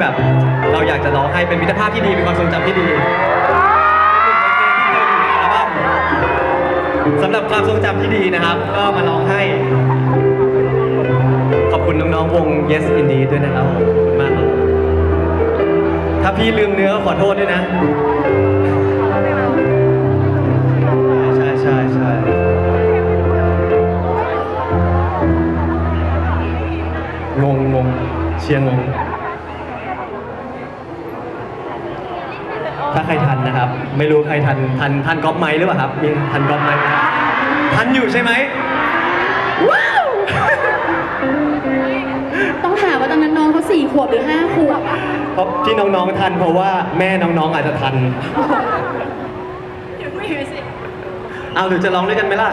แบบ เราอยากจะร้องให้เป็นมิตรภาพที่ดีเป็นความทรงจำที่ดีสำหรับความทรงจำที่ดีนะครับ ก็มาร้องให้ ขอบคุณน้องๆวง Yes Indeed ด้วยนะครับขอบคุณมากครับถ้าพี่ลืมเนื้อขอโทษด้วยนะใช่ใช่ใช่งงงงเชียร์งง ถ้าใครทันนะครับ ไม่รู้ใครทันทันทันก๊อปไม้หรือเปล่าครับมีทันก๊อปไม้ไหมทันอยู่ใช่ไหมว้าวต้องถามว่าตอนนั้นน้องเขาสี่ขวบหรือห้าขวบอะเพราะที่น้องๆทันเพราะว่าแม่น้องๆอาจจะทันเอาหรือจะร้องด้วยกันไหมล่ะ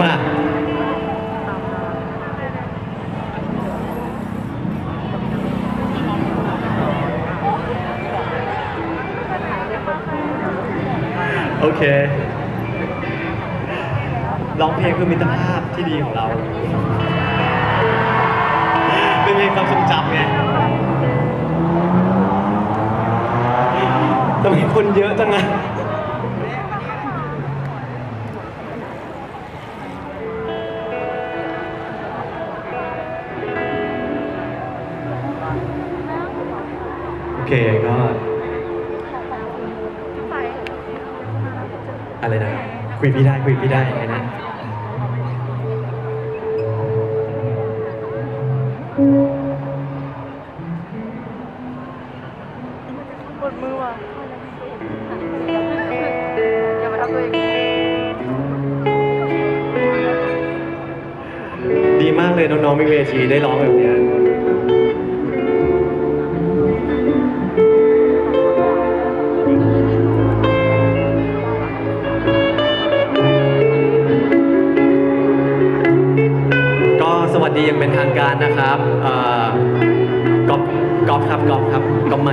มา โอเค ร้องเพลงคือมิตรภาพที่ดีของเรา เป็นเพลงความทรงจำไงทำไมคนเยอะจังอะโอเคก็ อะไรนะ คุยพี่ได้คุยพี่ได้ไงนะปวดมือว่ะอย่ามาทำตัวเองดีมากเลยน้องๆมีเวทีได้ร้องแบบเนี้ย ดียังเป็นทางการนะครับเอ่อกอฟกอฟครับกอฟครับกอฟไหม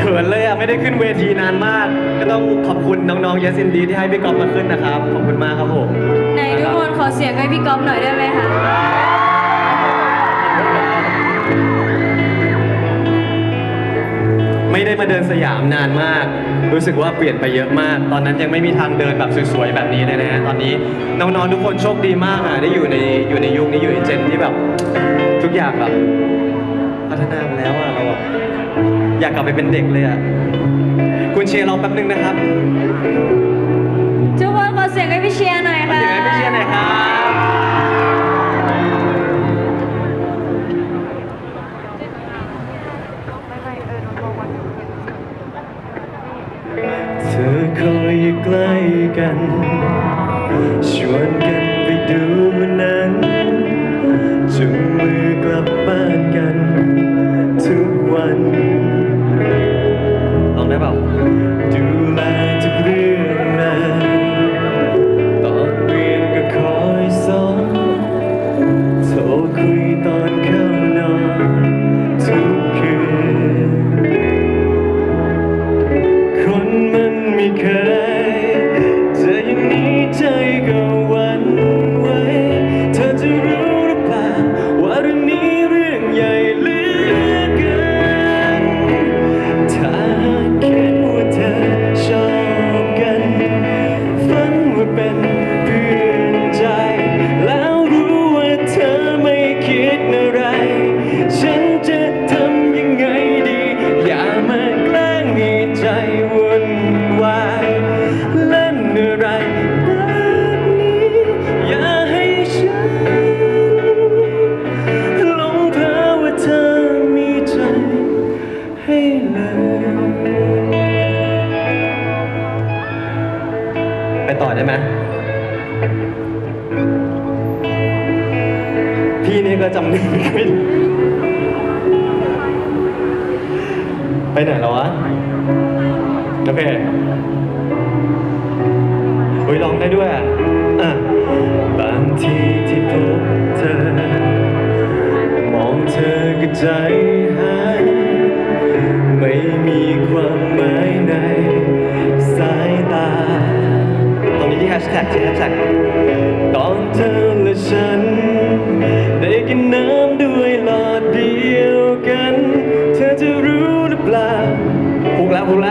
เขินเลยอะไม่ได้ขึ้นเวทีนานมาก ก็ต้องขอบคุณน้องๆเยสินดีที่ให้พี่ก๊อฟมาขึ้นนะครับ ขอบคุณมากครับผมไหนทุกคนขอเสียงให้พี่ก๊อฟหน่อยได้ไหมคะ ไม่ได้มาเดินสยามนานมาก รู้สึกว่าเปลี่ยนไปเยอะมาก ตอนนั้นยังไม่มีทางเดินแบบสวยๆแบบนี้เลยนะฮะตอนนี้น้องๆทุกคนโชคดีมากอะได้อยู่ในอยู่ในยุคนี้อยู่ในเจนที่แบบทุกอย่างแบบพัฒนามาแล้วอะเราอะอยากกลับไปเป็นเด็กเลยอะคุณเชียร์เราแป๊บนึงนะครับ กันชวนกันไปดู พี่นี่ก็จำเนื้อไม่ได้ไปไหนแล้ววะ โอเคเฮ้ยร้องได้ด้วยอะบางทีที่พบเธอ มองเธอก็ใจหาย ไม่มีความหมายในสายตา ตรงนี้ที่แฮชแท็กที่แฮชแท็ก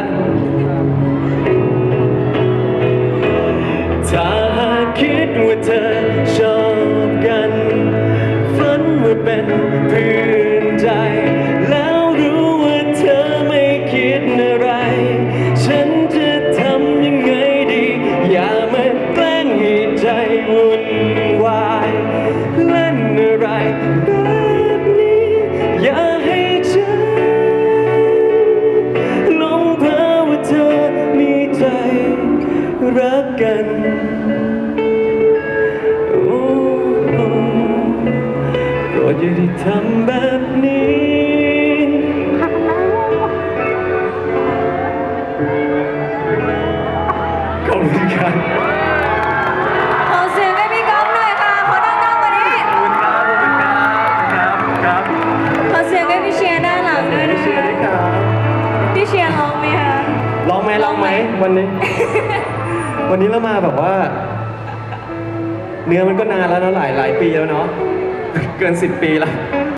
ก อย่าได้ทำแบบนี้ ขอบคุณครับ ขอเสียงให้พี่ก๊อฟหน่อยค่ะ ขอดังๆกว่านี้ขอบคุณครับขอบคุณครับครับขอเสียงให้พี่เชียร์ด้านหลังด้วยนะเชียร์ด้วยครับพี่เชียร์ร้องไหมคะ ร้องไหมร้องไหมวันนี้ วันนี้เรามาแบบว่า เนื้อมันก็นานแล้วเนาะหลายหลายปีแล้วเนาะ เกินสิบปีแล้ว